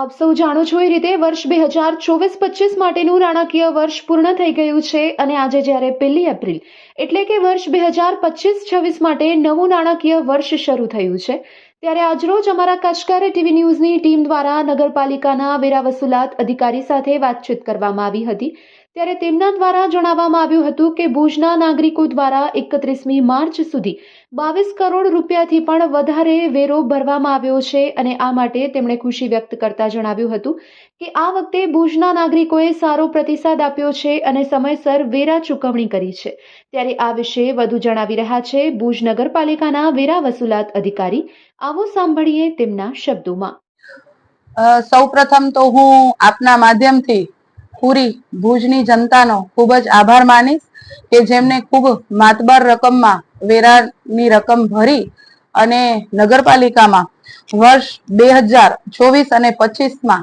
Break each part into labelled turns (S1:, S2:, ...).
S1: આપ સૌ જાણો છો એ રીતે વર્ષ બે હજાર ચોવીસ પચીસ માટેનું નાણાકીય વર્ષ પૂર્ણ થઈ ગયું છે અને આજે જ્યારે પહેલી એપ્રિલ એટલે કે વર્ષ બે હજાર પચીસ છવ્વીસ માટે નવું નાણાકીય વર્ષ શરૂ થયું છે, ત્યારે આજરોજ અમારા કચકારે ટીવી ન્યૂઝની ટીમ દ્વારા નગરપાલિકાના વેરા વસૂલાત અધિકારી સાથે વાતચીત કરવામાં આવી હતી. ત્યારે તેમના દ્વારા જણાવવામાં આવ્યું હતું કે ભુજના નાગરિકો દ્વારા એકત્રીસમી માર્ચ સુધી બાવીસ કરોડ રૂપિયાથી પણ વધારે વેરો ભરવામાં આવ્યો છે અને આ માટે તેમણે ખુશી વ્યક્ત કરતા જણાવ્યું હતું કે આ વખતે ભુજના નાગરિકોએ સારો પ્રતિસાદ આપ્યો છે અને સમયસર વેરા ચૂકવણી કરી છે. ત્યારે આ વિશે વધુ જણાવી રહ્યા છે ભુજ નગરપાલિકાના વેરા વસૂલાત અધિકારી. આવો સાંભળીએ તેમના શબ્દોમાં.
S2: સૌ પ્રથમ તો હું આપના માધ્યમથી પૂરી ભુજની જનતાનો ખૂબ જ આભાર માનીશ કે જેમને ખૂબ માતબર રકમમાં વેરાની રકમ ભરી અને નગરપાલિકામાં વર્ષ બે હજાર ચોવીસ અને પચીસમાં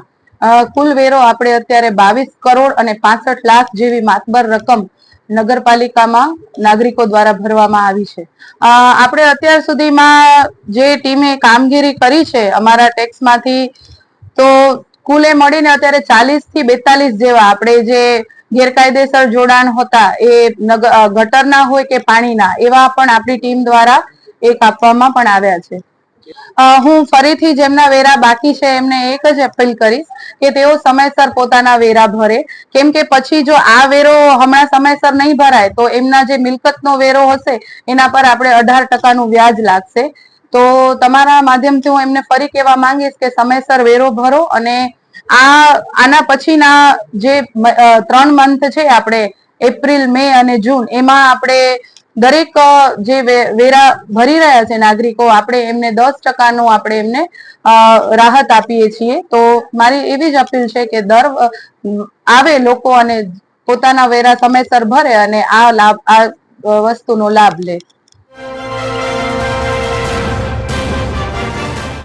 S2: કુલ વેરો આપણે અત્યારે બાવીસ કરોડ અને પાસઠ લાખ જેવી માતબર રકમ નગરપાલિકામાં નાગરિકો દ્વારા ભરવામાં આવી છે. આપણે અત્યાર સુધીમાં જે ટીમે કામગીરી કરી છે અમારા ટેક્સમાંથી, તો કુલે મળીને અત્યારે ચાલીસથી બેતાલીસ જેવા આપણે જે ગેરકાયદેસર જોડાણ હતા એ ગટરના હોય કે પાણીના, એવા પણ આપણી ટીમ દ્વારા એ કાપવામાં પણ આવ્યા છે. હું ફરીથી જેમના વેરા બાકી છે એમને એક જ અપીલ કરીશ કે તેઓ સમયસર પોતાના વેરા ભરે. કેમ કે પછી જો આ વેરો હમણાં સમયસર નહીં ભરાય, તો એમના જે મિલકતનો વેરો હશે, એના પર આપણે અઢાર ટકાનું વ્યાજ લાગશે. તો તમારા માધ્યમથી હું એમને ફરી કહેવા માંગીશ કે સમયસર વેરો ભરો અને આ, આના પછીના જે ત્રણ મંથ છે આપણે, એપ્રિલ, મે અને જૂન, એમાં આપણે દરેક જે વેરા ભરી રહ્યા છે નાગરિકો, આપણે એમને દસ ટકાનું આપણે એમને રાહત આપીએ છીએ. તો મારી એવી જ અપીલ છે કે દર આવે લોકો અને પોતાના વેરા સમયસર ભરે અને આ લાભ, આ વસ્તુનો લાભ લે.